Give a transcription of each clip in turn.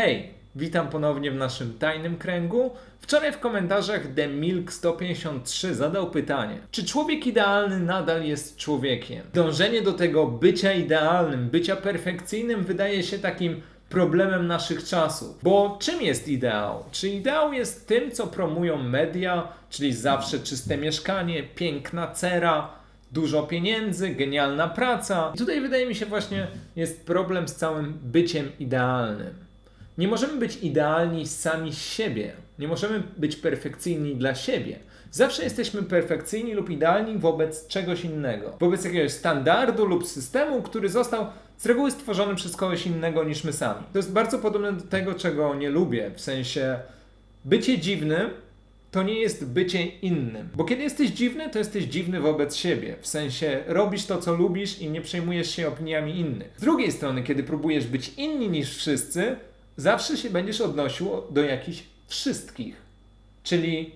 Hej, witam ponownie w naszym tajnym kręgu. Wczoraj w komentarzach The Milk 153 zadał pytanie: Czy człowiek idealny nadal jest człowiekiem? Dążenie do tego bycia idealnym, bycia perfekcyjnym wydaje się takim problemem naszych czasów. Bo czym jest ideał? Czy ideał jest tym, co promują media, czyli zawsze czyste mieszkanie, piękna cera, dużo pieniędzy, genialna praca? I tutaj wydaje mi się właśnie jest problem z całym byciem idealnym. Nie możemy być idealni sami z siebie. Nie możemy być perfekcyjni dla siebie. Zawsze jesteśmy perfekcyjni lub idealni wobec czegoś innego. Wobec jakiegoś standardu lub systemu, który został z reguły stworzony przez kogoś innego niż my sami. To jest bardzo podobne do tego, czego nie lubię. W sensie bycie dziwnym to nie jest bycie innym. Bo kiedy jesteś dziwny, to jesteś dziwny wobec siebie. W sensie robisz to, co lubisz i nie przejmujesz się opiniami innych. Z drugiej strony, kiedy próbujesz być inni niż wszyscy, zawsze się będziesz odnosił do jakichś wszystkich. Czyli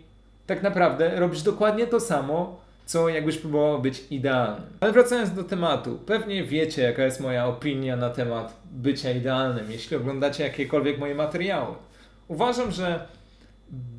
tak naprawdę robisz dokładnie to samo, co jakbyś próbował być idealnym. Ale wracając do tematu, pewnie wiecie, jaka jest moja opinia na temat bycia idealnym, jeśli oglądacie jakiekolwiek moje materiały. Uważam, że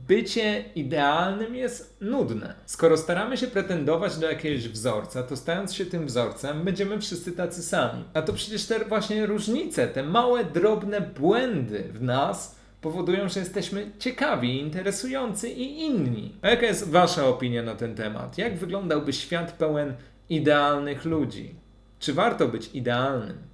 bycie idealnym jest nudne. Skoro staramy się pretendować do jakiegoś wzorca, to stając się tym wzorcem, będziemy wszyscy tacy sami. A to przecież te właśnie różnice, te małe, drobne błędy w nas powodują, że jesteśmy ciekawi, interesujący i inni. A jaka jest Wasza opinia na ten temat? Jak wyglądałby świat pełen idealnych ludzi? Czy warto być idealnym?